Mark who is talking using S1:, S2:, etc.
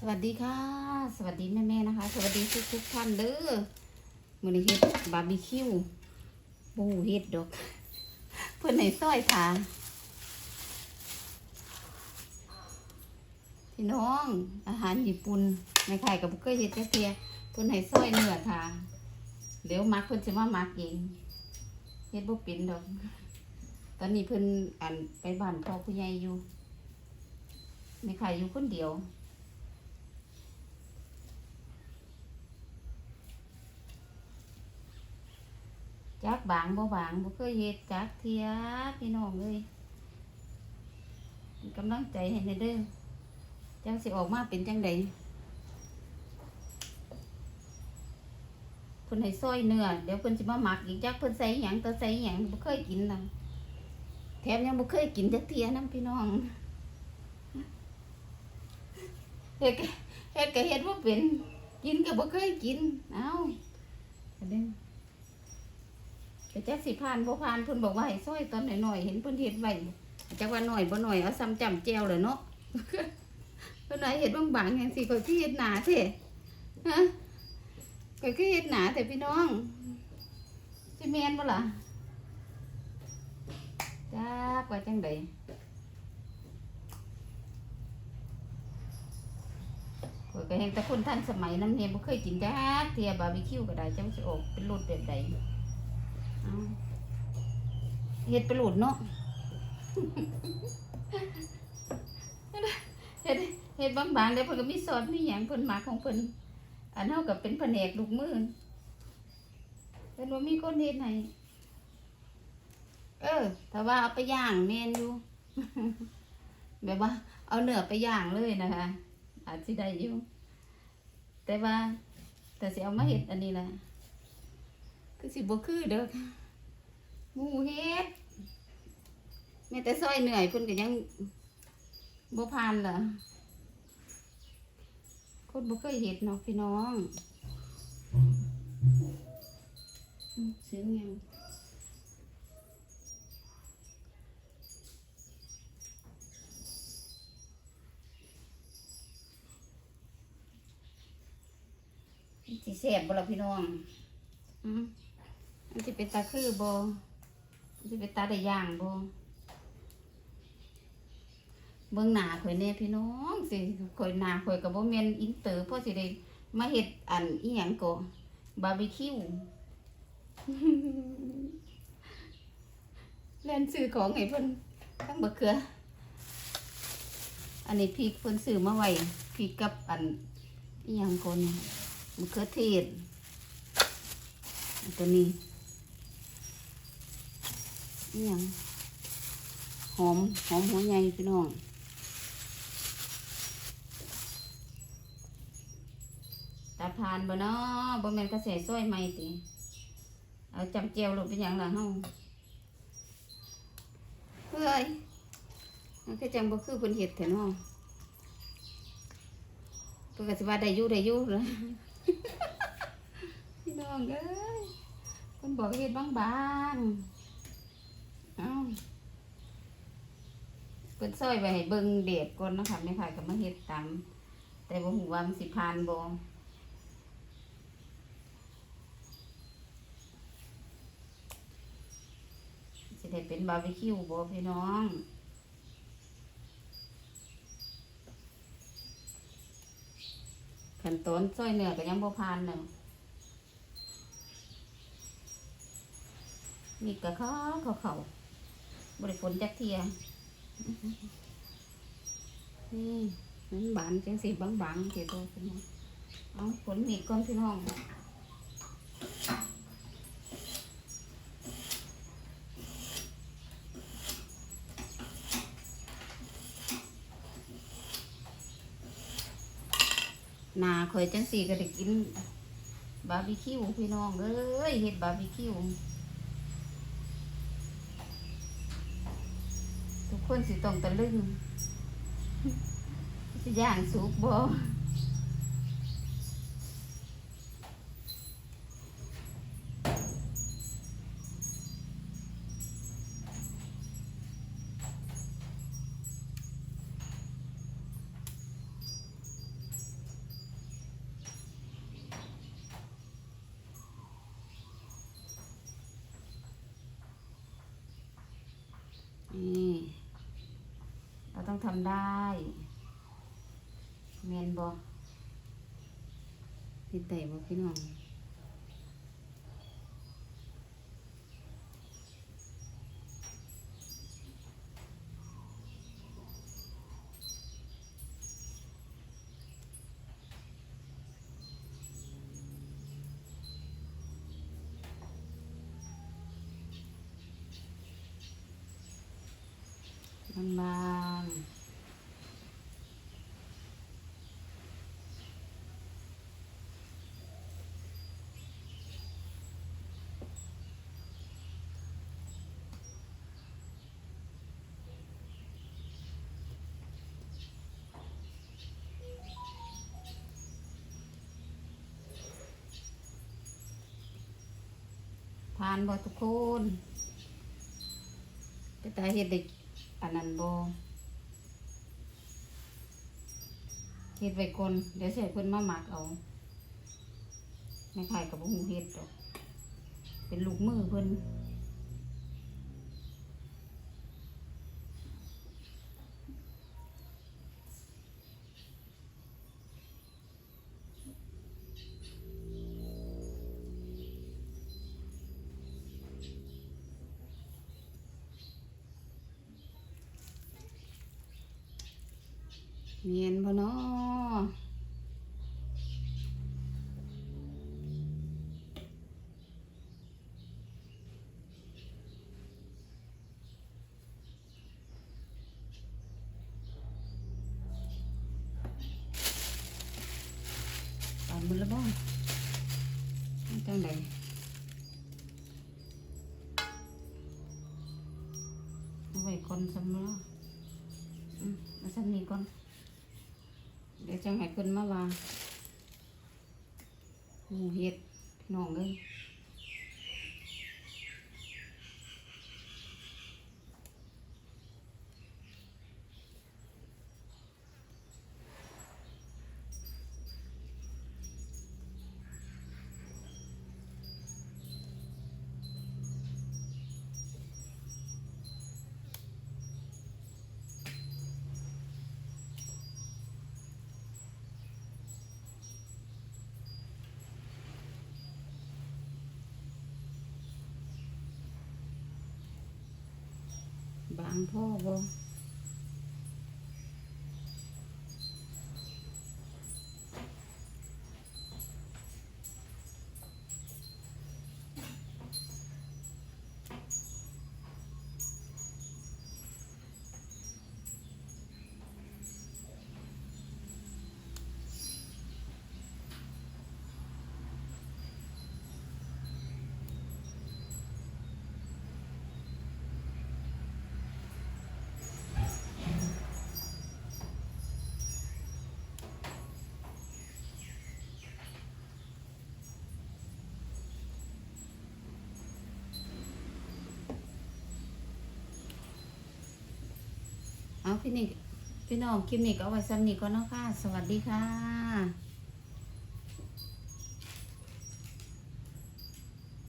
S1: สวัสดีค่ะ สวัสดีแม่ๆนะคะ สวัสดีทุกทุกท่านเด้อมื้อนี้เฮ็ดบาร์บีคิวบูเฮ็ดดอก เพิ่อนให้ซอยทาพี่น้อง อาหารญี่ปุ่นไม่ขายกับบ่เคยเฮ็ดจักเทียเพิ่อนให้ซอยเนื้อทาเดี๋ยวมักเพิ่อนสิมามักเองเฮ็ดบ่เป็นดอก ตอนนี้เพิ่อนอันไปบ้านพ่อผู้ใหญ่อยู่ไม่ขายอยู่คนเดียว จักบางบ่บางบ่เคยเฮ็ดจักเทียพี่น้องเอ้ยกำลังใจให้แน่เด้อจังสิออกมาเป็นจังใดเพิ่นให้ซอยเนื้อเดี๋ยวเพิ่นสิมาหมักอีกจักเพิ่นใส่หยังตัวใส่หยังบ่เคยกินน่ะแถมยังบ่เคยกินจักเทียนํพี่น้องเฮ็ดก็เฮ็ดก็เฮ็ดบ่เป็นกินก็บ่เคยกินเอ้า แต่จักสิผ่านบ่ผ่านเพิ่นบอกว่าให้ซอยตอนหน่อยๆเห็นเพิ่นเฮ็ดไว้จักว่าหน่อยบ่หน่อยเอาซ้ำจำแจวเลยเนาะเพิ่นว่าเฮ็ดบางๆจังซี่ข่อยคือเฮ็ดหนาแท้ฮะข่อยคือเฮ็ดหนาแต่พี่น้องสิแมนบ่ล่ะจักว่าจังไดข่อยก็เห็นแต่คนทันสมัยนั้นเนี่ยบ่เคยกินจักเทียบาร์บีคิวก็ได้จังสิออกเป็นรสแบบใด เฮ็ดไปหลุดเนาะเฮ็ดเฮ็ดบางๆเดี๋ยวเพิ่นก็มีซอสมีหยังเพิ่นมักของเพิ่นอันเฮาก็เป็นแผนกลูกมือเพิ่นว่ามีคนเฮ็ดให้เออถ้าว่าเอาไปย่างแม่นอยู่แบบว่า เอาเนื้อไปย่างเลยนะคะอาจสิได้อยู่แต่ว่าแต่สิเอามาเฮ็ดอันนี้ล่ะ คือสิบ่คือเด้อค่ะหมูเฮ็ดแม่แต่ซอยเหนื่อยเพิ่นก็ยังบ่ผ่านล่ะคนบ่เคยเฮ็ดเนาะพี่น้องอืมเสียงยังสิแซ่บบ่ล่ะพี่น้องอืม มันจะเป็นตาคือโบมันจะเป็นตาได้ย่างโบเบื้องหน้าข่อยแน่พี่น้องสิข่อยหน้าข่อยกับโบเมนอินเตอร์พราะสิได้มาเฮ็ดอันอีหยังก็บาร์บีคิวเล่นซื้อของให้เพิ่นทั้งบะเขือ อันนี้พริกเพิ่นซื้อมาไว้พริกกับอันอีหยังก่อนมะเขือเทศอันตัวนี้ นี่ยังหอมหอมหัวใหญ่พี่น้องตาพานบ่เนาะบ่แม่นกระแสซ้อยใหม่ติเอาจำเจียวลงเป็นหยังล่ะเฮาเฮ้ยมันคือจังบ่คือเพิ่นเฮ็ดแท้เนาะเพิ่นก็สิว่าได้อยู่ได้อยู่เลยพี่น้องเอ้ยเพิ่นบอกให้เฮ็ดบางๆ อ้าเปิดซอยไว้ให้เบิ่งเดดก่อนนะคะไม่ขายกับมาเฮ็ดตามแต่บ่ฮู้ว่ามันสิผ่านบ่สิได้เป็นบาร์บีคิวบ่พี่น้องขั้นตอนซอยเนื้อก็ยังบ่ผ่านเนาะมีกระเขาเขาเขา บริฝนจักเทียนี่มันบานจังสีบางๆเสียตัวพี่น้องเอาฝนมีก้อนพี่น้องนาข่อยจังสีก็ได้กิน บาร์บีคิวพี่น้องเอ้ยเฮ็ดบาร์บีคิว ทุก คนสิต้องตะลึงสิย่างสุกบ่ ต้องทำได้แมนบอเฮ็ดไต่บ่พี่น้อง บางๆทานบ่ทุกคนจะตาเฮ็ดได้ อันนั้นบ่เฮ็ดไว้ก่อนเดี๋ยวสิให้เพิ่นมาหมักเอาไม่ใครกับบุ้งเฮ็ดดอกเป็นลูกมือเพิ่น เนียนบ่เนาะปานมือละบ่มันจังไดเอาไว้ก่อนสำเนาะอืมเอาซั่นนี้ก่อน เดี๋ยว จังให้เพิ่นมาว่าหมูเห็ดน้องเลย พ่อบ่ พี่นี่พี่น้องคลิปนี้ก็เอาไว้ซ้ำนี้ก็นเนาะค่ะ สวัสดีค่ะ